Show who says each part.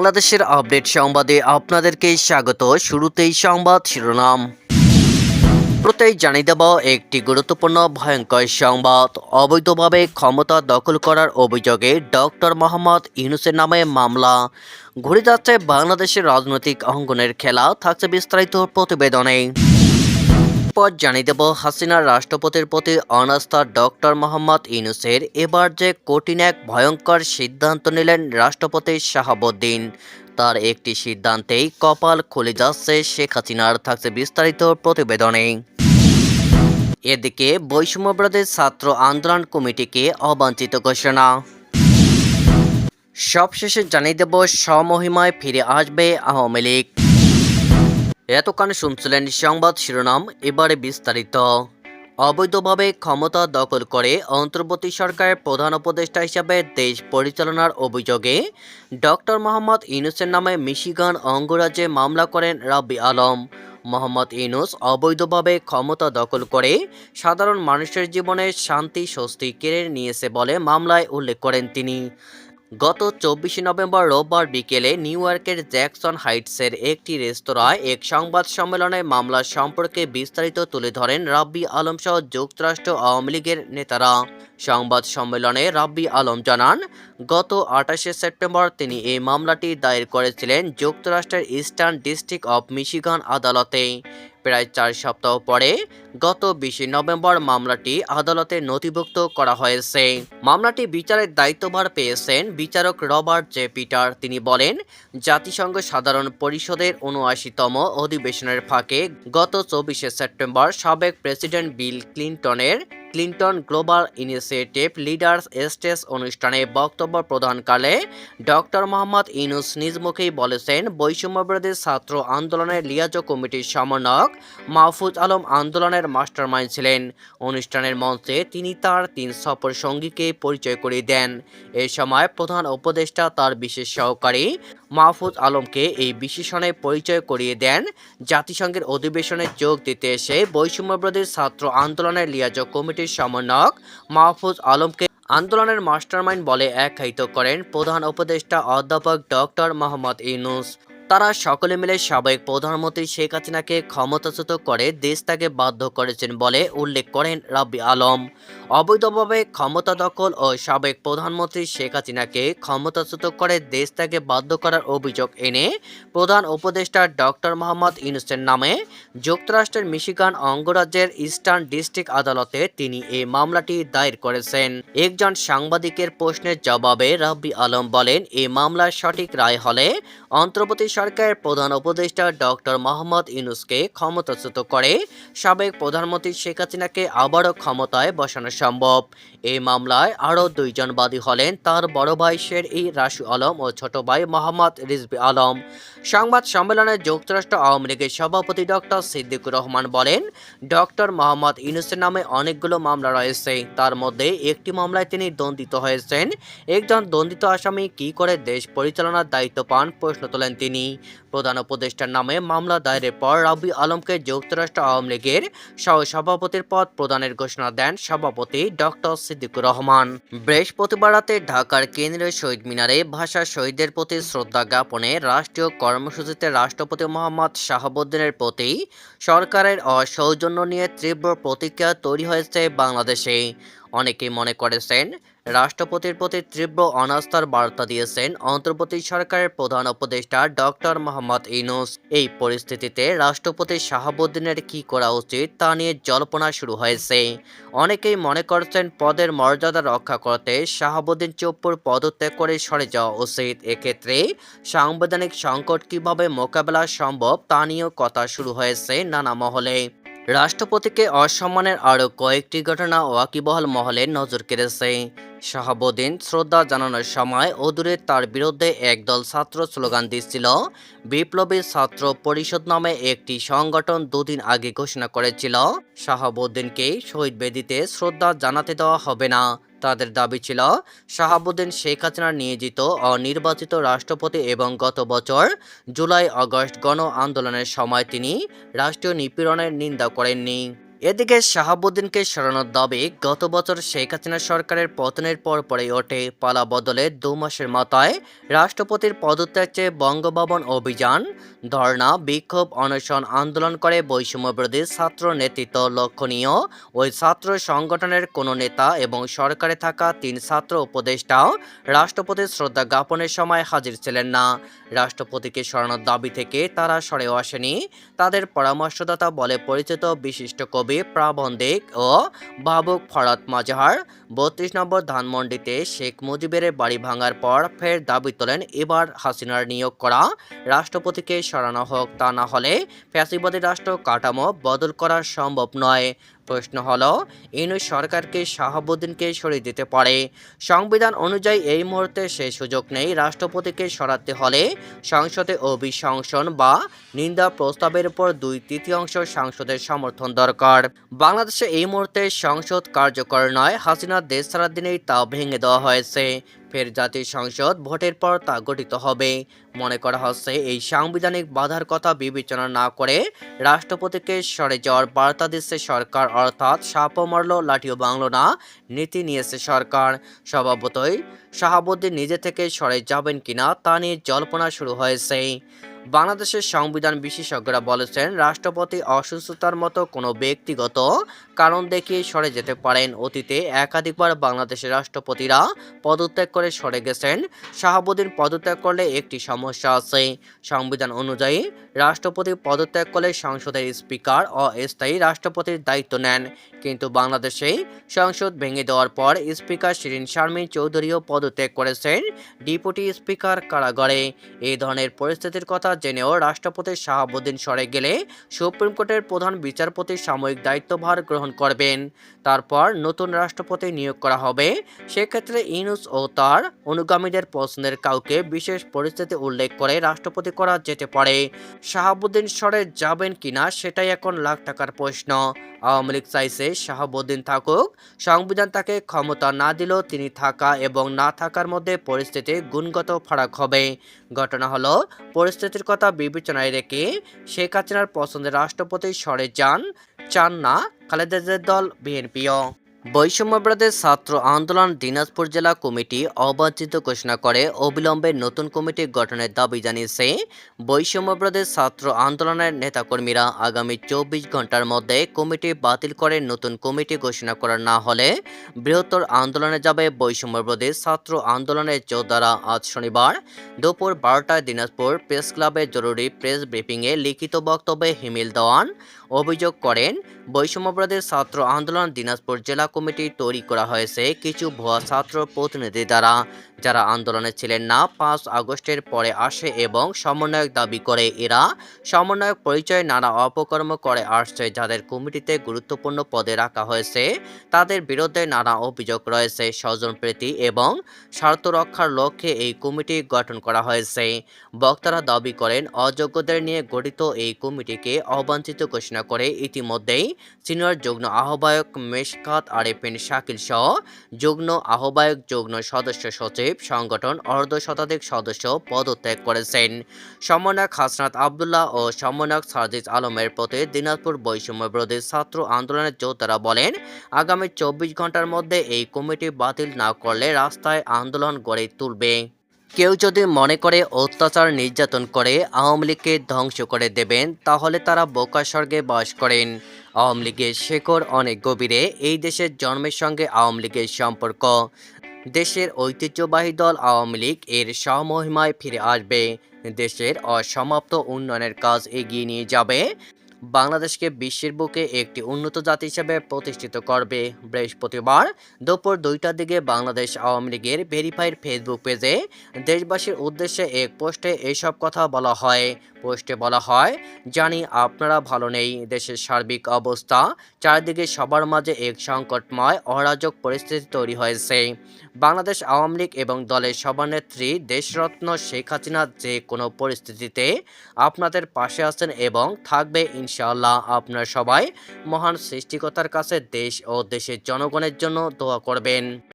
Speaker 1: বাংলাদেশের আপডেট সংবাদে আপনাদেরকে স্বাগত। শুরুতেই সংবাদ শিরোনাম। প্রত্যেক জানিয়ে দেব একটি গুরুত্বপূর্ণ ভয়ঙ্কর সংবাদ। অবৈধভাবে ক্ষমতা দখল করার অভিযোগে ডক্টর মোহাম্মদ ইউনুসের নামে মামলা। ঘুরে যাচ্ছে বাংলাদেশের রাজনৈতিক অঙ্গনের খেলা, থাকছে বিস্তারিত প্রতিবেদনে। পর জানিয়ে দেব হাসিনার রাষ্ট্রপতির প্রতি অনাস্থা ডক্টর মোহাম্মদ ইউনুসের। এবার যে কঠিন এক ভয়ঙ্কর সিদ্ধান্ত নিলেন রাষ্ট্রপতি শাহাবুদ্দিন, তার একটি সিদ্ধান্তেই কপাল খুলে যাচ্ছে শেখ হাসিনার। থাকছে বিস্তারিত প্রতিবেদনে। এদিকে বৈষম্যবিরোধী ছাত্র আন্দোলন কমিটিকে অবাঞ্ছিত ঘোষণা। সবশেষে জানিয়ে দেব স্বমহিমায় ফিরে আসবে আওয়ামী লীগ। এতক্ষণ শুনছিলেন সংবাদ শিরোনাম, এবারে বিস্তারিত। অবৈধভাবে ক্ষমতা দখল করে অন্তর্বর্তী সরকারের প্রধান উপদেষ্টা হিসাবে দেশ পরিচালনার অভিযোগে ডক্টর মোহাম্মদ ইউনুসের নামে মিশিগান অঙ্গরাজ্যে মামলা করেন রাব্বি আলম। মোহাম্মদ ইউনুস অবৈধভাবে ক্ষমতা দখল করে সাধারণ মানুষের জীবনে শান্তি, স্বস্তি কেড়ে নিয়েছে বলে মামলায় উল্লেখ করেন তিনি। গত চব্বিশে নভেম্বর রোববার বিকেলে নিউ ইয়র্কের জ্যাকসন হাইটসের একটি রেস্তোরাঁয় এক সংবাদ সম্মেলনে মামলা সম্পর্কে বিস্তারিত তুলে ধরেন রাব্বি আলমসহ যুক্তরাষ্ট্র আওয়ামী লীগের নেতারা। সংবাদ সম্মেলনে রাব্বি আলম জানান, গত আঠাশে সেপ্টেম্বর তিনি এই মামলাটি দায়ের করেছিলেন যুক্তরাষ্ট্রের ইস্টার্ন ডিস্ট্রিক্ট অফ মিশিগান আদালতে। প্রায় চার সপ্তাহ পরে গত বিশে নভেম্বর মামলাটি আদালতে নথিভুক্ত করা হয়েছে। মামলাটি বিচারের দায়িত্বভার পেয়েছেন বিচারক রবার্ট জে পিটার। তিনি বলেন, জাতিসংঘ সাধারণ পরিষদের উনআশিতম অধিবেশনের ফাঁকে গত চব্বিশে সেপ্টেম্বর সাবেক president Bill ক্লিন্টনের Clinton Global Initiative leaders stage অনুষ্ঠানে বক্তব্য প্রদানকালে ডক্টর মোহাম্মদ ইনুস নিজ মুখেই বলেছেন, বৈষম্যবিরোধী ছাত্র আন্দোলনের লিয়াজো কমিটির সমন্বয়ক মাহফুজ আলম আন্দোলনের মাস্টারমাইন্ড ছিলেন। অনুষ্ঠানের মঞ্চে তিনি তার তিন সফর সঙ্গীকে পরিচয় করিয়ে দেন। এ সময় প্রধান উপদেষ্টা তার বিশেষ সহকারী মাহফুজ আলমকে এই বিশেষণে পরিচয় করিয়ে দেন। জাতিসংঘের অধিবেশনে যোগ দিতে এসে বৈষম্যবিরোধী ছাত্র আন্দোলনের লিয়াজক কমিটির সমন্বয়ক মাহফুজ আলমকে আন্দোলনের মাস্টারমাইন্ড বলে আখ্যায়িত করেন প্রধান উপদেষ্টা অধ্যাপক ডক্টর মোহাম্মদ ইউনুস। তারা সকলে মিলে সাবেক প্রধানমন্ত্রী শেখ হাসিনাকে ক্ষমতাচ্যুত করে দেশ তাকে বাধ্য করেছেন বলে উল্লেখ করেন রাব্বি আলম। অবৈধভাবে ক্ষমতা দখল ও সাবেক প্রধানমন্ত্রী শেখ হাসিনাকে ক্ষমতাচ্যুত করে দেশ তাকে বাধ্য করার অভিযোগ এনে প্রধান উপদেষ্টা ডক্টর মোহাম্মদ ইউনুসের নামে যুক্তরাষ্ট্রের মিশিগান অঙ্গরাজ্যের ইস্টার্ন ডিস্ট্রিক্ট আদালতে তিনি এই মামলাটি দায়ের করেছেন। একজন সাংবাদিকের প্রশ্নের জবাবে রাব্বি আলম বলেন এই মামলার সঠিক রায় হলে অন্তর্বর্তী সরকারের প্রধান উপদেষ্টা ডক্টর মোহাম্মদ ইউনুসকে ক্ষমতাচ্যুত করে। সাবেক প্রধানমন্ত্রী শেখ হাসিনাকে আবারও ক্ষমতায় বসানো সম্ভব। এই মামলায় আরও দুইজন বাদী হলেন তার বড় ভাই শের ই রাশু আলম ও ছোট ভাই মোহাম্মদ রিজবি আলম। সংবাদ সম্মেলনে যুক্তরাষ্ট্র আওয়ামী লীগের সভাপতি ডক্টর সিদ্দিকুর রহমান বলেন, ডক্টর মোহাম্মদ ইউনুসের নামে অনেকগুলো মামলা রয়েছে। তার মধ্যে একটি মামলায় তিনি দণ্ডিত হয়েছেন। একজন দণ্ডিত আসামি কি করে দেশ পরিচালনার দায়িত্ব পান প্রশ্ন তোলেন তিনি। প্রধান উপদেষ্টার নামে মামলা দায়েরের পর রাবি আলমকে যুক্তরাষ্ট্র আওয়ামী লীগের সহ সভাপতির পদ প্রদানের ঘোষণা দেন সভাপতি ডক্টর সিদ্দিকুর রহমান। বৃহস্পতিবার রাতে ঢাকার কেন্দ্রীয় শহীদ মিনারে ভাষা শহীদদের প্রতি শ্রদ্ধা জ্ঞাপনে রাষ্ট্রীয় কর্মসূচিতে রাষ্ট্রপতি মোহাম্মদ শাহাবুদ্দিনের প্রতি সরকারের অসৌজন্য নিয়ে তীব্র প্রতিক্রিয়া তৈরি হয়েছে বাংলাদেশে। অনেকেই মনে করেছেন, রাষ্ট্রপতির প্রতি তীব্র অনাস্থার বার্তা দিয়েছেন অন্তর্বর্তী সরকারের প্রধান উপদেষ্টা ডক্টর মোহাম্মদ ইনুস এই পরিস্থিতিতে রাষ্ট্রপতি শাহাবুদ্দিনের কি করা উচিত তা নিয়ে জল্পনা শুরু হয়েছে। অনেকেই মনে করছেন পদের মর্যাদা রক্ষা করতে শাহাবুদ্দিন চুপ্পুর পদত্যাগ করে সরে যাওয়া উচিত। এক্ষেত্রে সাংবিধানিক সংকট কীভাবে মোকাবেলা সম্ভব তা নিয়েও কথা শুরু হয়েছে নানা মহলে। রাষ্ট্রপতিকে অসম্মানের আরও কয়েকটি ঘটনা ওয়াকিবহল মহলে নজর কেড়েছে। শাহাবুদ্দিন শ্রদ্ধা জানানোর সময় অদূরে তার বিরুদ্ধে একদল ছাত্র স্লোগান দিচ্ছিল, বিপ্লবী ছাত্র পরিষদ নামে একটি সংগঠন দুদিন আগে ঘোষণা করেছিল। শাহাবুদ্দিনকে শহীদ বেদিতে শ্রদ্ধা জানাতে দেওয়া হবে না। তাদের দাবি ছিল, শাহাবুদ্দিন শেখ হাসিনার নিয়োজিত অনির্বাচিত রাষ্ট্রপতি এবং গত বছর জুলাই, আগস্ট গণ আন্দোলনের সময় তিনি রাষ্ট্রীয় নিপীড়নের নিন্দা করেননি। এদিকে শাহাবুদ্দিনকে সরানোর দাবি গত বছর শেখ হাসিনা সরকারের পতনের পর পরেই ওঠে। পালা বদলে দু মাসের মাথায় রাষ্ট্রপতির পদত্যাগ চেয়ে বঙ্গভবন অভিযান ধর্ণা, বিক্ষোভ, অনশন, আন্দোলন করে বৈষম্যবিরোধী ছাত্র নেতৃত্ব লক্ষণীয়। ওই ছাত্র সংগঠনের কোনো নেতা এবং সরকারে থাকা তিন ছাত্র উপদেষ্টাও রাষ্ট্রপতির শ্রদ্ধা জ্ঞাপনের সময় হাজির ছিলেন না। রাষ্ট্রপতিকে সরানোর দাবি থেকে তারা সরেও আসেনি। তাদের পরামর্শদাতা বলে পরিচিত বিশিষ্ট কবি প্রাবন্ধিক ও ভাবুক ফরাত মাজাহার বত্রিশ নম্বর ধানমন্ডিতে শেখ মুজিবের বাড়ি ভাঙার পর ফের দাবি তোলেন এবার হাসিনার নিয়োগ করা। রাষ্ট্রপতিকে সরানো হোক তা না হলে ফ্যাসিবাদী রাষ্ট্র কাঠামো বদল করা সম্ভব নয়। প্রশ্ন হলো ইনু সরকারকে শাহাবুদ্দিনকে সরিয়ে দিতে পারে। সংবিধান অনুযায়ী এই মুহূর্তে সে সুযোগ নেই রাষ্ট্রপতিকে সরাতে হলে সংসদে অভিশংসন বা নিন্দা প্রস্তাবের উপর দুই তৃতীয়াংশ সাংসদের সমর্থন দরকার। বাংলাদেশে এই মুহূর্তে সংসদ কার্যকর নয় হাসিনার দেশ ছাড়ার দিনেই তা ভেঙে দেওয়া হয়েছে। ফের জাতীয় সংসদ ভোটের পর তা গঠিত হবে। মনে করা হচ্ছে, এই সাংবিধানিক বাধার কথা বিবেচনা না করে রাষ্ট্রপতিকে সরে যাওয়ার বার্তা দিচ্ছে সরকার, অর্থাৎ সাপও মারল লাঠিও বাংলো না, নীতি নিয়েছে সরকার। স্বভাবতই শাহাবুদ্দিন নিজে থেকে সরে যাবেন কিনা তা নিয়ে জল্পনা শুরু হয়েছে। বাংলাদেশের সংবিধান বিশেষজ্ঞরা বলেছেন, রাষ্ট্রপতি অসুস্থতার মতো কোনো ব্যক্তিগত কারণ দেখিয়ে সরে যেতে পারেন। অতীতে একাধিকবার বাংলাদেশের রাষ্ট্রপতিরা পদত্যাগ করে সরে গেছেন। শাহাবুদ্দিন পদত্যাগ করলে একটি সমস্যা আছে। সংবিধান অনুযায়ী, রাষ্ট্রপতি পদত্যাগ করলে সংসদের স্পিকার অস্থায়ী রাষ্ট্রপতির দায়িত্ব নেন। কিন্তু বাংলাদেশে সংসদ ভেঙে দেওয়ার পর স্পিকার শিরিন শারমিন চৌধুরীও পদত্যাগ করেছেন। ডিপুটি স্পিকার কারাগারে। এই ধরনের পরিস্থিতির কথা জেনেও রাষ্ট্রপতি শাহাবুদ্দিন সরে গেলে সুপ্রিম কোর্টের প্রধান বিচারপতি সাময়িক দায়িত্বভার গ্রহণ করবেন। তারপর নতুন রাষ্ট্রপতি নিয়োগ করা হবে। সেক্ষেত্রে ইনুস ও তার অনুগামীদের পছন্দের কাউকে বিশেষ পরিস্থিতি উল্লেখ করে রাষ্ট্রপতি করা যেতে পারে। শাহাবুদ্দিন সরে যাবেন কিনা সেটাই এখন লাখ টাকার প্রশ্ন। আওয়ামী লীগ চাইছে শাহাবুদ্দিন থাকুক, সংবিধান তাকে ক্ষমতা না দিলেও তিনি থাকা এবং না থাকার মধ্যে পরিস্থিতি গুণগত ফারাক হবে। ঘটনা হলো পরিস্থিতির কথা বিবেচনায় রেখে শেখ হাসিনার পছন্দের রাষ্ট্রপতি সরে যান চান না খালেদাদের দল বিএনপিও। বৈষম্যবিরোধী ছাত্র আন্দোলন দিনাজপুর জেলা কমিটি অবাঞ্ছিত ঘোষণা করে, অবিলম্বে নতুন কমিটি গঠনের দাবি জানিয়েছে। বৈষম্যবিরোধী ছাত্র আন্দোলনের নেতাকর্মীরা আগামী চব্বিশ ঘণ্টার মধ্যে কমিটি বাতিল করে নতুন কমিটি ঘোষণা করা না হলে বৃহত্তর আন্দোলনে যাবে বৈষম্যবিরোধী ছাত্র আন্দোলনের যোদ্ধারা। আজ শনিবার দুপুর বারোটায় দিনাজপুর প্রেস ক্লাবে জরুরি প্রেস ব্রিফিংয়ে লিখিত বক্তব্যে হিমিল দেওয়ান অভিযোগ করেন বৈষম্যবিরোধী ছাত্র আন্দোলন দিনাজপুর জেলা কমিটি তৈরি করা হয়েছে কিছু ভুয়া ছাত্র প্রতিনিধি দ্বারা। যারা আন্দোলনে ছিলেন না, পাঁচ আগস্টের পরে আসে এবং সমন্বয়ক দাবি করে এরা সমন্বয়ক পরিচয়ে, নানা অপকর্ম করে আসছে যাদের কমিটিতে গুরুত্বপূর্ণ পদে রাখা হয়েছে। তাদের বিরুদ্ধে নানা অভিযোগ রয়েছে স্বজনপ্রীতি এবং স্বার্থ রক্ষার লক্ষ্যে এই কমিটি গঠন করা হয়েছে। বক্তারা দাবি করেন, অযোগ্যদের নিয়ে গঠিত এই কমিটিকে অবাঞ্ছিত ঘোষণা করে ইতিমধ্যেই সিনিয়র যুগ্ম আহ্বায়ক মেশকাত আরেফিন শাকিল সহ যুগ্ম আহ্বায়ক যুগ্ম সদস্য সচিব, সংগঠন অর্ধ শতাধিক সদস্য পদত্যাগ করেছেন। সমন্বয়ক হাসনাত আবদুল্লাহ ও সমন্বয়ক সার্জিস আলমের প্রতি দিনাজপুর বৈষম্য বিরোধী ছাত্র আন্দোলনের যোদ্ধারা বলেন, আগামী চব্বিশ ঘণ্টার মধ্যে এই কমিটি বাতিল না করলে রাস্তায় আন্দোলন গড়ে তুলবে। কেউ যদি মনে করে অত্যাচার নির্যাতন করে আওয়ামী লীগকে ধ্বংস করে দেবেন, তাহলে তারা বোকা স্বর্গে বাস করেন। আওয়ামী লীগের শেকড় অনেক গভীরে, এই দেশের জন্মের সঙ্গে আওয়ামী লীগের সম্পর্ক। দেশের ঐতিহ্যবাহী দল আওয়ামী লীগ এর স্বমহিমায় ফিরে আসবে। দেশের অসমাপ্ত উন্নয়নের কাজ এগিয়ে নিয়ে যাবে। বাংলাদেশকে বিশ্বের বুকে একটি উন্নত জাতি হিসেবে প্রতিষ্ঠিত করবে। বৃহস্পতিবার দুপুর দুইটার দিকে বাংলাদেশ আওয়ামী লীগের ভেরিফাইড ফেসবুক পেজে দেশবাসীর উদ্দেশ্যে এক পোস্টে এসব কথা বলা হয়। পোস্টে বলা হয়, জানি আপনারা ভালো নেই, দেশের সার্বিক অবস্থা চারদিকে সবার মাঝে এক সংকটময়, অরাজক পরিস্থিতি তৈরি হয়েছে। বাংলাদেশ আওয়ামী লীগ এবং দলের সভানেত্রী দেশরত্ন শেখ হাসিনা যে কোনো পরিস্থিতিতে আপনাদের পাশে আছেন এবং থাকবে ইনশাআল্লাহ। আপনার সবাই মহান সৃষ্টিকর্তার কাছে দেশ ও দেশের জনগণের জন্য দোয়া করবেন।